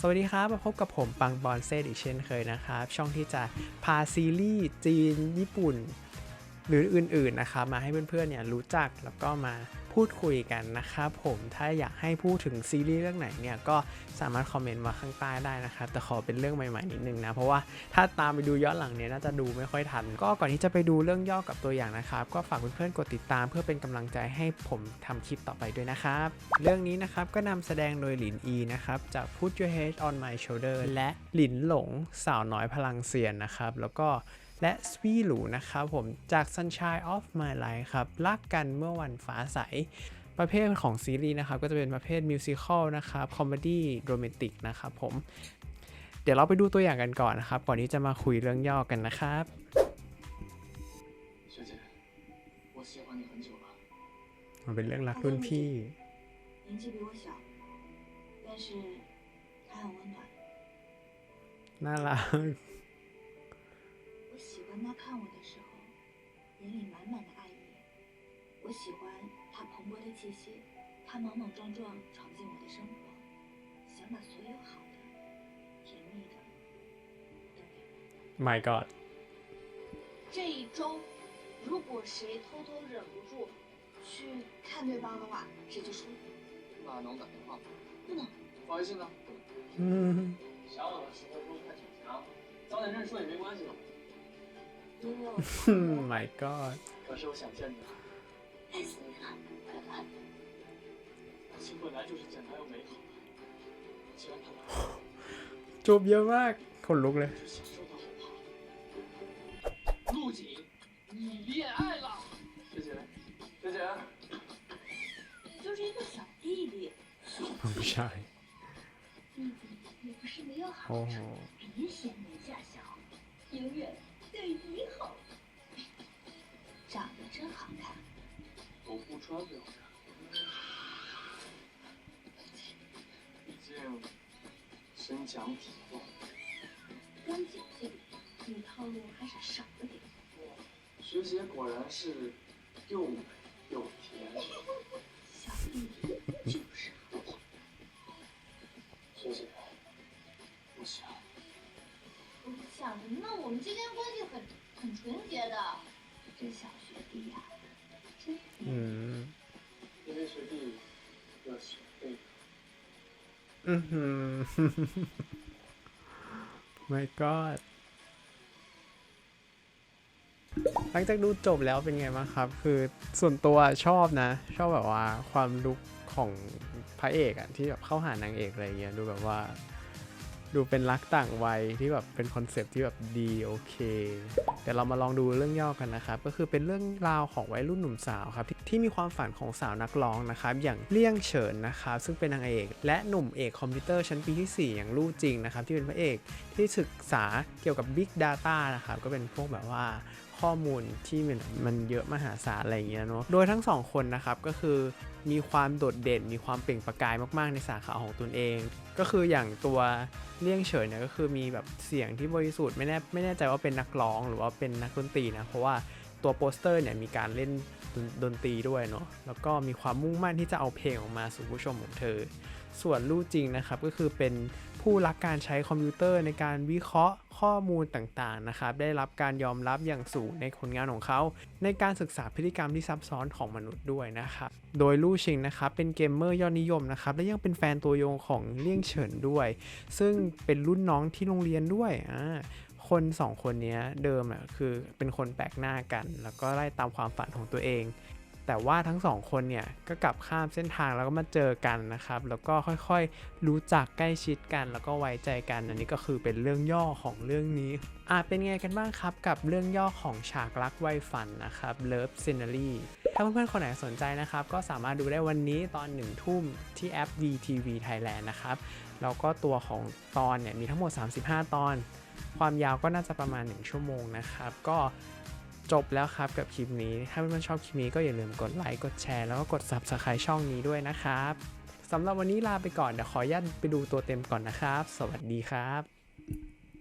สวัสดีครับมาพบกับผมปังบอลเซตอีกเช่นเคยนะครับ ช่องที่จะพาซีรีส์จีน ญี่ปุ่น หรืออื่นๆนะครับมาให้เพื่อนๆเนี่ยรู้จักแล้วก็มาพูดคุยกันนะครับผมถ้าอยากให้พูดถึงซีรีส์เรื่องไหนเนี่ยก็สามารถคอมเมนต์มาข้างใต้ได้นะครับแต่ขอเป็นเรื่องใหม่ๆนิดนึงนะ เพราะว่าถ้าตามไปดูย้อนหลังเนี่ยน่าจะดูไม่ค่อยทัน ก็ก่อนที่จะไปดูเรื่องย่อกับตัวอย่างนะครับ ก็ฝากเพื่อนๆกดติดตามเพื่อเป็นกำลังใจให้ผมทำคลิปต่อไปด้วยนะครับ เรื่องนี้นะครับก็นำแสดงโดยหลินอีนะครับจาก Put Your Head on My Shoulder และหลินหลงสาวน้อยพลังเซียนนะครับแล้วก็ และสวีหลูนะครับผมจาก Sunshine of My Life ครับรักกันเมื่อวันฟ้าใสประเภทของซีรีส์นะครับก็จะเป็นประเภทมิวสิควลนะครับคอมเมดี้โรแมนติกนะครับผม เดี๋ยวเราไปดูตัวอย่างกันก่อนนะครับ ก่อนที่จะมาคุยเรื่องย่อกันนะครับมันเป็นเรื่องรักรุ่นพี่น่ารัก 他看我的时候，眼里满满的爱意。我喜欢他蓬勃的气息，他莽莽撞撞闯进我的生活，想把所有好的、甜蜜的都给我。My God 这一周，如果谁偷偷忍不住去看对方的话，谁就输。那能打电话吗？不能，发微信呢？嗯想我的时候不用看手机啊，早点认输也没关系嘛。因为我 My God 可是我想见你，爱死你了，快快！爱情本来就是简单又美好的，既然它来了， จูบเยอะมากคนลุกเลย 就享受它好不好？陆景，你恋爱了，学姐，学姐，你就是一个小弟弟， ผู้ชาย 弟弟也不是没有好 โอ้ 处 โห，别嫌人家小，永远对你好。 好。身强体壮。跟姐姐比，你套路还是少了点。学姐果然是又美又甜。小弟弟就是好。学姐，不想。我想着，那我们之间关系很很纯洁的。这小学弟呀、真嗯因为学弟要学 อือหือ My God หลังจากดูจบแล้วเป็นไงบ้างครับ คือส่วนตัวชอบนะ ชอบแบบว่าความลุกของพระเอกอะที่แบบเข้าหานางเอกอะไรเงี้ยดูแบบว่า ดูเป็นรักต่างวัยที่แบบเป็นคอนเซปต์ที่แบบดีโอเค แต่เรามาลองดูเรื่องย่อกันนะครับก็คือเป็นเรื่องราวของวัยรุ่นหนุ่มสาวครับที่ที่มีความฝันของสาวนักร้องนะครับอย่างเลี่ยงเฉินนะครับซึ่งเป็นนางเอก และหนุ่มเอกคอมพิวเตอร์ชั้นปีที่ 4 อย่างลู่จริงนะครับที่เป็นพระเอกที่ศึกษาเกี่ยวกับ Big Data นะครับก็เป็นพวกแบบว่า ข้อมูลที่มันมันเยอะมหาศาลอะไรอย่างเงี้ยเนาะ โดยทั้งสองคนนะครับก็คือมีความโดดเด่นมีความเปล่งประกายมากๆในสาขาของตนเอง ก็คืออย่างตัวเลี่ยงเฉินเนี่ยก็คือมีแบบเสียงที่บริสุทธิ์ไม่แน่ไม่แน่ใจว่าเป็นนักร้องหรือว่าเป็นนักดนตรีนะเพราะว่าตัวโปสเตอร์เนี่ยมีการเล่นดนตรีด้วยเนาะแล้วก็มีความมุ่งมั่นที่จะเอาเพลงออกมาสู่ผู้ชมของเธอ ส่วนลู่จริงนะครับก็คือเป็นผู้รักการใช้คอมพิวเตอร์ในการวิเคราะห์ข้อมูลต่างๆนะครับได้รับการยอมรับอย่างสูงในผลงานของเขา ในการศึกษาพฤติกรรมที่ซับซ้อนของมนุษย์ด้วยนะครับโดยลู่ชิงนะครับเป็นเกมเมอร์ยอดนิยมนะครับและยังเป็นแฟนตัวยงของเลี่ยงเฉินด้วย ซึ่งเป็นรุ่นน้องที่โรงเรียนด้วยอ่าคนสองคนนี้เดิมอะคือเป็นคนแปลกหน้ากัน แล้วก็ไล่ตามความฝันของตัวเอง แต่ว่าทั้งสองคนเนี่ยก็กลับข้ามเส้นทางแล้วก็มาเจอกันนะครับ แล้วก็ค่อยๆ รู้จักใกล้ชิดกัน แล้วก็ไว้ใจกัน อันนี้ก็คือเป็นเรื่องย่อของเรื่องนี้อะเป็นไงกันบ้างครับกับเรื่องย่อของฉากรักไวฝันนะครับ Love Scenery ถ้าเพื่อนๆ คนไหนสนใจนะครับ ก็สามารถดูได้วันนี้ตอน1ทุ่มที่แอป VTV Thailand นะครับ แล้วก็ตัวของตอนเนี่ยมีทั้งหมด 35 ตอน ความยาวก็น่าจะประมาณ 1 ชั่วโมงนะครับ ก็ จบแล้วครับกับคลิปนี้ ถ้าเพื่อนๆชอบคลิปนี้ก็อย่าลืมกดไลค์ กดแชร์ แล้วก็กด Subscribe ช่องนี้ด้วยนะครับสำหรับวันนี้ลาไปก่อนเดี๋ยวขออนุญาตไปดูตัวเต็มก่อนนะครับ สวัสดีครับ